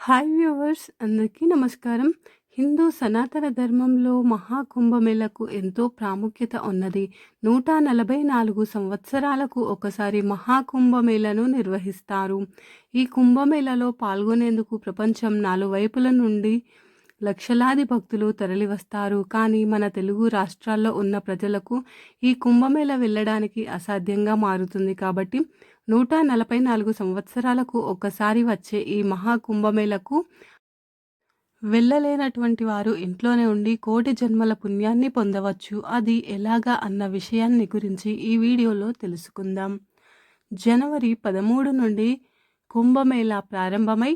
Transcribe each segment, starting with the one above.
Hi viewers అందరికీ నమస్కారం. హిందూ సనాతన ధర్మంలో మహాకుంభమేళకు ఎంతో ప్రాముఖ్యత ఉన్నది. నూట నలభై నాలుగు సంవత్సరాలకు ఒకసారి మహాకుంభమేళను నిర్వహిస్తారు. ఈ కుంభమేళలో పాల్గొనేందుకు ప్రపంచం నాలుగు వైపుల నుండి లక్షలాది భక్తులు తరలివస్తారు. కానీ మన తెలుగు రాష్ట్రాల్లో ఉన్న ప్రజలకు ఈ కుంభమేళ వెళ్ళడానికి అసాధ్యంగా మారుతుంది కాబట్టి నూట నలభై నాలుగు సంవత్సరాలకు ఒక్కసారి వచ్చే ఈ మహాకుంభమేళకు వెళ్ళలేనటువంటి వారు ఇంట్లోనే ఉండి కోటి జన్మల పుణ్యాన్ని పొందవచ్చు. అది ఎలాగా అన్న విషయాన్ని గురించి ఈ వీడియోలో తెలుసుకుందాం. జనవరి పదమూడు నుండి కుంభమేళ ప్రారంభమై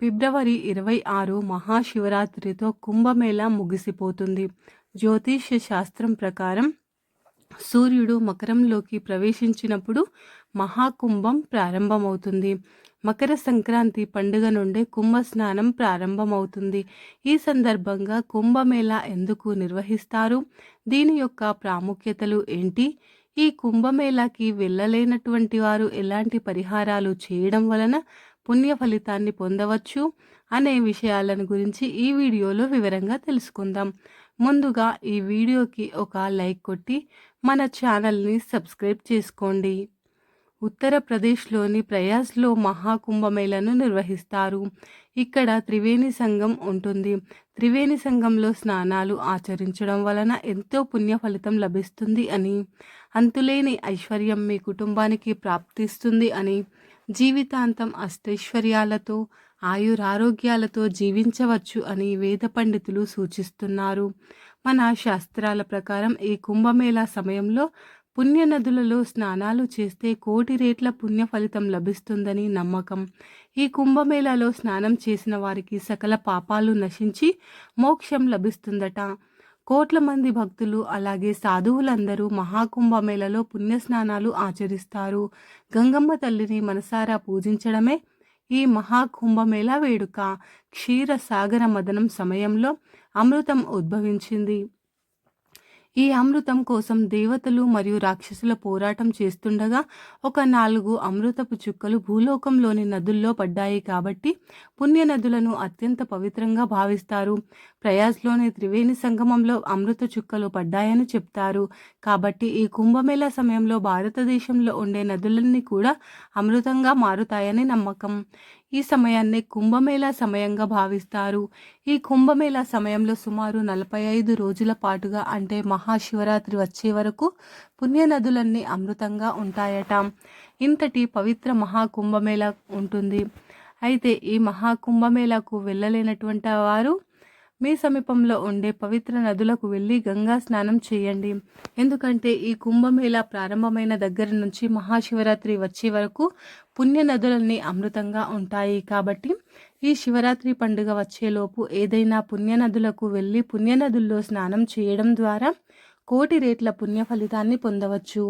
ఫిబ్రవరి ఇరవై ఆరు మహాశివరాత్రితో కుంభమేళ ముగిసిపోతుంది. జ్యోతిష్య శాస్త్రం ప్రకారం సూర్యుడు మకరంలోకి ప్రవేశించినప్పుడు మహాకుంభం ప్రారంభమవుతుంది. మకర సంక్రాంతి పండుగ నుండే కుంభ స్నానం ప్రారంభమవుతుంది. ఈ సందర్భంగా కుంభమేళ ఎందుకు నిర్వహిస్తారు? దీని యొక్క ప్రాముఖ్యతలు ఏంటి? ఈ కుంభమేళాకి వెళ్ళలేనటువంటి వారు ఎలాంటి పరిహారాలు చేయడం వలన పుణ్య ఫలితాన్ని పొందవచ్చు అనే విషయాలను గురించి ఈ వీడియోలో వివరంగా తెలుసుకుందాం. ముందుగా ఈ వీడియోకి ఒక లైక్ కొట్టి మన ఛానల్ని సబ్స్క్రైబ్ చేసుకోండి. ఉత్తరప్రదేశ్లోని ప్రయాస్లో మహాకుంభమేళను నిర్వహిస్తారు. ఇక్కడ త్రివేణి సంఘం ఉంటుంది. త్రివేణి సంఘంలో స్నానాలు ఆచరించడం వలన ఎంతో పుణ్య ఫలితం లభిస్తుంది అని అంతులేని ఐశ్వర్యం మీ కుటుంబానికి ప్రాప్తిస్తుంది అని జీవితాంతం అష్టైశ్వర్యాలతో ఆయురారోగ్యాలతో జీవించవచ్చు అని వేద పండితులు సూచిస్తున్నారు. మన శాస్త్రాల ప్రకారం ఈ కుంభమేళా సమయంలో పుణ్యనదులలో స్నానాలు చేస్తే కోటి రేట్ల పుణ్య ఫలితం లభిస్తుందని నమ్మకం. ఈ కుంభమేళాలో స్నానం చేసిన వారికి సకల పాపాలు నశించి మోక్షం లభిస్తుందట. కోట్ల మంది భక్తులు అలాగే సాధువులందరూ మహాకుంభమేళలో పుణ్యస్నానాలు ఆచరిస్తారు. గంగమ్మ తల్లిని మనసారా పూజించడమే ఈ మహాకుంభమేళ వేడుక. క్షీర సాగర మదనం సమయంలో అమృతం ఉద్భవించింది. ఈ అమృతం కోసం దేవతలు మరియు రాక్షసుల పోరాటం చేస్తుండగా ఒక నాలుగు అమృతపు చుక్కలు భూలోకంలోని నదుల్లో పడ్డాయి కాబట్టి పుణ్య నదులను అత్యంత పవిత్రంగా భావిస్తారు. ప్రయాస్లోని త్రివేణి సంగమంలో అమృత చుక్కలు పడ్డాయని చెప్తారు. కాబట్టి ఈ కుంభమేళ సమయంలో భారతదేశంలో ఉండే నదులన్నీ కూడా అమృతంగా మారుతాయని నమ్మకం. ఈ సమయాన్ని కుంభమేళా సమయంగా భావిస్తారు. ఈ కుంభమేళా సమయంలో సుమారు నలభై ఐదు రోజుల పాటుగా అంటే మహాశివరాత్రి వచ్చే వరకు పుణ్యనదులన్నీ అమృతంగా ఉంటాయట. ఇంతటి పవిత్ర మహాకుంభమేళా ఉంటుంది. అయితే ఈ మహాకుంభమేళాకు వెళ్ళలేనటువంటి వారు మీ సమీపంలో ఉండే పవిత్ర నదులకు వెళ్ళి గంగా స్నానం చేయండి. ఎందుకంటే ఈ కుంభమేళ ప్రారంభమైన దగ్గర నుంచి మహాశివరాత్రి వచ్చే వరకు పుణ్య నదులన్నీ అమృతంగా ఉంటాయి. కాబట్టి ఈ శివరాత్రి పండుగ వచ్చేలోపు ఏదైనా పుణ్య నదులకు వెళ్ళి పుణ్య నదుల్లో స్నానం చేయడం ద్వారా కోటి రేట్ల పుణ్య ఫలితాన్ని పొందవచ్చు.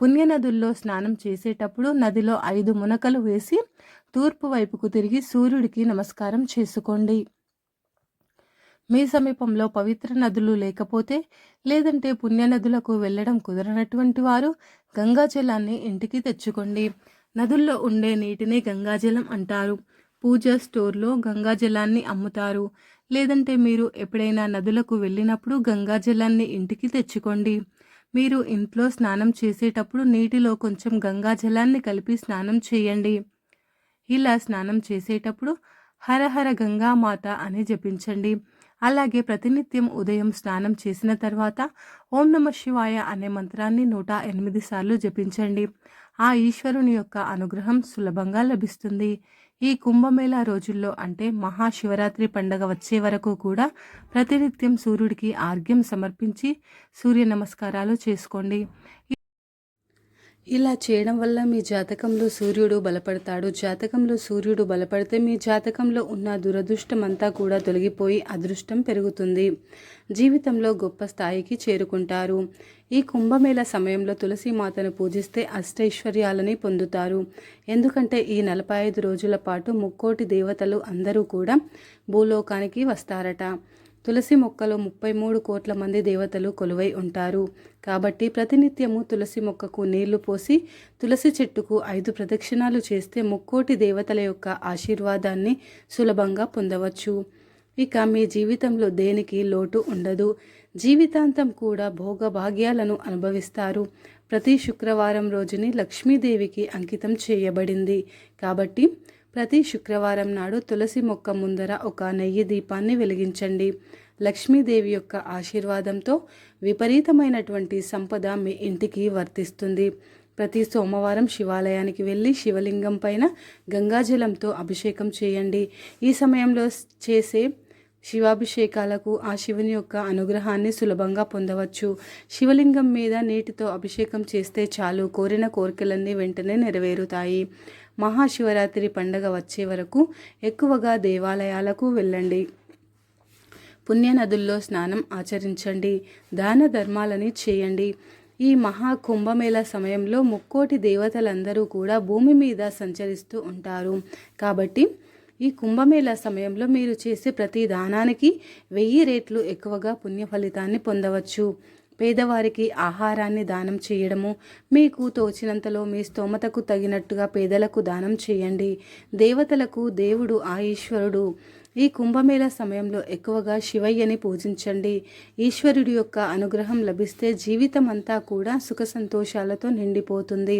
పుణ్యనదుల్లో స్నానం చేసేటప్పుడు నదిలో ఐదు మునకలు వేసి తూర్పు వైపుకు తిరిగి సూర్యుడికి నమస్కారం చేసుకోండి. మీ సమీపంలో పవిత్ర నదులు లేకపోతే లేదంటే పుణ్యనదులకు వెళ్ళడం కుదరనటువంటి వారు గంగాజలాన్ని ఇంటికి తెచ్చుకోండి. నదుల్లో ఉండే నీటిని గంగాజలం అంటారు. పూజ స్టోర్లో గంగాజలాన్ని అమ్ముతారు. లేదంటే మీరు ఎప్పుడైనా నదులకు వెళ్ళినప్పుడు గంగాజలాన్ని ఇంటికి తెచ్చుకోండి. మీరు ఇంట్లో స్నానం చేసేటప్పుడు నీటిలో కొంచెం గంగాజలాన్ని కలిపి స్నానం చేయండి. ఇలా స్నానం చేసేటప్పుడు హరహర గంగామాత అని జపించండి. అలాగే ప్రతినిత్యం ఉదయం స్నానం చేసిన తర్వాత ఓం నమ శివాయ అనే మంత్రాన్ని నూట ఎనిమిది సార్లు జపించండి. ఆ ఈశ్వరుని యొక్క అనుగ్రహం సులభంగా లభిస్తుంది. ఈ కుంభమేళా రోజుల్లో అంటే మహాశివరాత్రి పండగ వచ్చే వరకు కూడా ప్రతినిత్యం సూర్యుడికి ఆర్ఘ్యం సమర్పించి సూర్య నమస్కారాలు చేసుకోండి. ఇలా చేయడం వల్ల మీ జాతకంలో సూర్యుడు బలపడతాడు. జాతకంలో సూర్యుడు బలపడితే మీ జాతకంలో ఉన్న దురదృష్టం అంతా కూడా తొలగిపోయి అదృష్టం పెరుగుతుంది. జీవితంలో గొప్ప స్థాయికి చేరుకుంటారు. ఈ కుంభమేళ సమయంలో తులసి మాతను పూజిస్తే అష్టైశ్వర్యాలని పొందుతారు. ఎందుకంటే ఈ నలభై ఐదు రోజుల పాటు ముక్కోటి దేవతలు అందరూ కూడా భూలోకానికి వస్తారట. తులసి మొక్కలో ముప్పై మూడు కోట్ల మంది దేవతలు కొలువై ఉంటారు. కాబట్టి ప్రతినిత్యము తులసి మొక్కకు నీళ్ళు పోసి తులసి చెట్టుకు ఐదు ప్రదక్షిణాలు చేస్తే ముక్కోటి దేవతల యొక్క ఆశీర్వాదాన్ని సులభంగా పొందవచ్చు. ఇక మీ జీవితంలో దేనికి లోటు ఉండదు. జీవితాంతం కూడా భోగభాగ్యాలను అనుభవిస్తారు. ప్రతి శుక్రవారం రోజుని లక్ష్మీదేవికి అంకితం చేయబడింది. కాబట్టి ప్రతి శుక్రవారం నాడు తులసి మొక్క ముందర ఒక నెయ్యి దీపాన్ని వెలిగించండి. లక్ష్మీదేవి యొక్క ఆశీర్వాదంతో విపరీతమైనటువంటి సంపద మీ ఇంటికి వర్తిస్తుంది. ప్రతి సోమవారం శివాలయానికి వెళ్ళి శివలింగం పైన గంగాజలంతో అభిషేకం చేయండి. ఈ సమయంలో చేసే శివాభిషేకాలకు ఆ శివుని యొక్క అనుగ్రహాన్ని సులభంగా పొందవచ్చు. శివలింగం మీద నీటితో అభిషేకం చేస్తే చాలు కోరిన కోరికలన్నీ వెంటనే నెరవేరుతాయి. మహాశివరాత్రి పండగ వచ్చే వరకు ఎక్కువగా దేవాలయాలకు వెళ్ళండి. పుణ్యనదుల్లో స్నానం ఆచరించండి దాన ధర్మాలని చేయండి. ఈ మహా కుంభమేళ సమయంలో ముక్కోటి దేవతలందరూ కూడా భూమి మీద సంచరిస్తూ ఉంటారు. కాబట్టి ఈ కుంభమేళ సమయంలో మీరు చేసే ప్రతి దానానికి వెయ్యి రేట్లు ఎక్కువగా పుణ్య ఫలితాన్ని పొందవచ్చు. పేదవారికి ఆహారాన్ని దానం చేయడము మీకు తోచినంతలో మీ స్తోమతకు తగినట్టుగా పేదలకు దానం చేయండి. దేవతలకు దేవుడు ఆ ఈశ్వరుడు ఈ కుంభమేళ సమయంలో ఎక్కువగా శివయ్యని పూజించండి. ఈశ్వరుడి యొక్క అనుగ్రహం లభిస్తే జీవితం అంతా కూడా సుఖ సంతోషాలతో నిండిపోతుంది.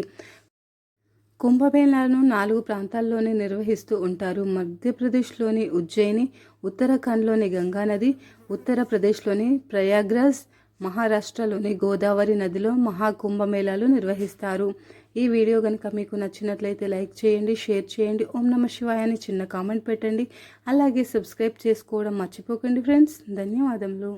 కుంభమేళాను నాలుగు ప్రాంతాల్లోనే నిర్వహిస్తూ ఉంటారు. మధ్యప్రదేశ్లోని ఉజ్జయిని ఉత్తరాఖండ్లోని గంగానది ఉత్తరప్రదేశ్లోని ప్రయాగ్రాజ్ మహారాష్ట్రలోని గోదావరి నదిలో మహాకుంభమేళాలు నిర్వహిస్తారు. ఈ వీడియో కనుక మీకు నచ్చినట్లయితే లైక్ చేయండి షేర్ చేయండి. ఓం నమ శివాయ అని చిన్న కామెంట్ పెట్టండి. అలాగే సబ్స్క్రైబ్ చేసుకోవడం మర్చిపోకండి ఫ్రెండ్స్. ధన్యవాదములు.